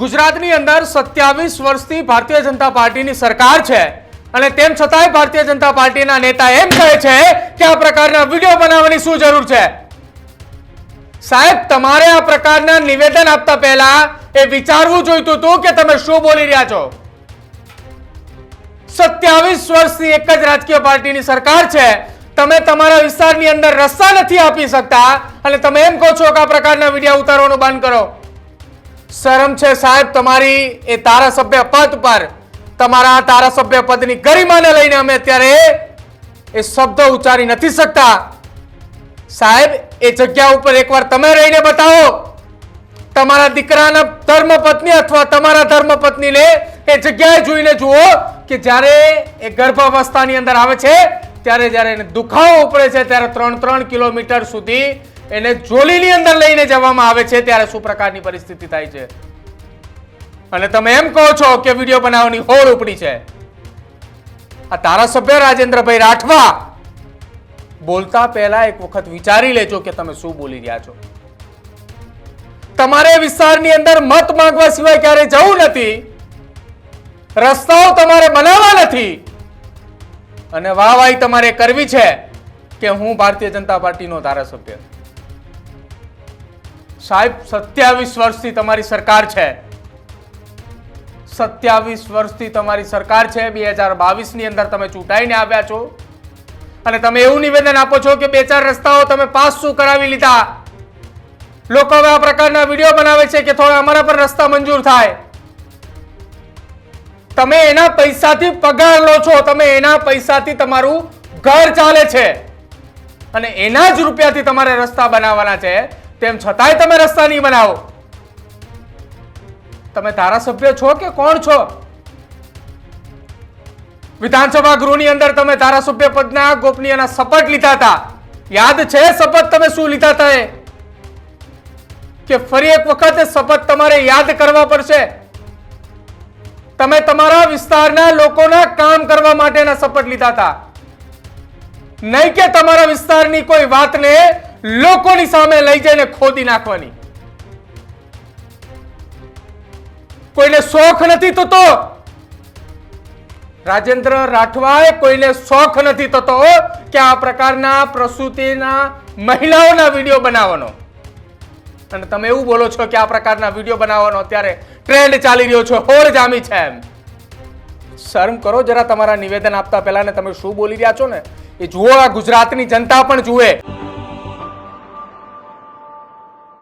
ગુજરાતની અંદર સત્યાવીસ વર્ષથી ભારતીય જનતા પાર્ટીની સરકાર છે. અને તેમ છતાંય ભારતીય જનતા પાર્ટીના નેતા એમ કહે છે કે આ પ્રકારના વીડિયો બનાવવાની શું જરૂર છે? સાહેબ, તમારે આ પ્રકારના નિવેદન આપતા પહેલા એ વિચારવું જોઈતું હતું કે તમે શું બોલી રહ્યા છો? સત્યાવીસ વર્ષથી એક જ રાજકીય પાર્ટીની સરકાર છે. તમે તમારા વિસ્તારની અંદર રસ્તા નથી આપી શકતા. અને તમે એમ કહો છો કે આ પ્રકારના વીડિયો ઉતારવાનું બંધ કરો. શરમ છે સાહેબ, તમારી એ ધારાસભ્ય પદ પર, તમારા ધારાસભ્ય પદની ગરિમાને લઈને અમે અત્યારે એ શબ્દ ઉચ્ચારી નથી શકતા. સાહેબ, એ જગ્યા ઉપર એકવાર તમે રહીને બતાવો, તમારા દીકરાના ધર્મપત્ની અથવા તમારા ધર્મપત્નીને એ જગ્યાએ જોઈને જુઓ કે જ્યારે એ ગર્ભાવસ્થાની અંદર આવે છે, ત્યારે જ્યારે એને દુખાવો ઉપડે છે, ત્યારે ત્રણ ત્રણ કિલોમીટર સુધી એને જોલીની અંદર લઈને જવામાં આવે છે ત્યારે શું પ્રકારની પરિસ્થિતિ થાય છે? અને તમે એમ કહો છો કે વીડિયો બનાવવાની હોડ ઉપડી છે. આ ધારાસભ્ય રાજેન્દ્રભાઈ રાઠવા બોલતા પહેલા એક વખત વિચારી લેજો કે તમે શું બોલી રહ્યા છો. તમારે વિસ્તારની અંદર મત માંગવા સિવાય ક્યારે જવું નથી. રસ્તાઓ તમારે બનાવવા નથી. અને વાહવાહી તમારે કરવી છે કે હું ભારતીય જનતા પાર્ટીનો ધારાસભ્ય. સાહેબ, સત્યાવીસ વર્ષથી તમારી સરકાર છે. સત્યાવીસ વર્ષથી તમારી સરકાર છે. બે હજાર બાવીસની અંદર તમે ચૂંટાઈને આવ્યા છો. અને તમે એવું નિવેદન આપો છો કે બે ચાર રસ્તાઓ તમે પાસ શું કરાવી લીધા. લોકો હવે આ પ્રકારના વીડિયો બનાવે છે કે થોડા અમારા પર રસ્તા મંજૂર થાય. તમે એના પૈસાથી પગાર લો છો. તમે એના પૈસાથી તમારું ઘર ચાલે છે. અને એના જ રૂપિયાથી તમારે રસ્તા બનાવવાના છે. તેમ છતાંય તમે રસ્તા નહીં બનાવો. તમે ધારાસભ્ય છો કે કોણ છો? વિધાનસભા ગૃહની અંદર તમે ધારાસભ્ય પદના ગોપનીયના શપથ લીધા હતા. યાદ છે શપથ તમે શું લીધા હતા એ? કે ફરી એક વખત શપથ તમારે યાદ કરવા પડશે. તમે તમારા વિસ્તારના લોકોના કામ કરવા માટેના શપથ લીધા હતા. નહીં કે તમારા વિસ્તારની કોઈ વાતને લોકોની સામે લઈ જઈને ખોદી નાખવાની. કોઈને શોખ નથી થતો. રાજેન્દ્ર રાઠવાએ કોઈને શોખ નથી થતો કે આ પ્રકારના પ્રસૂતિના મહિલાઓના વીડિયો બનાવવાનો. અને તમે એવું બોલો છો કે આ પ્રકારના વીડિયો બનાવવાનો અત્યારે ટ્રેન્ડ ચાલી રહ્યો છે, હોળ જામી છે એમ. શરમ કરો, જરા તમારા નિવેદન આપતા પહેલા ને તમે શું બોલી રહ્યા છો ને? એ જુઓ આ ગુજરાતની જનતા પણ જુએ.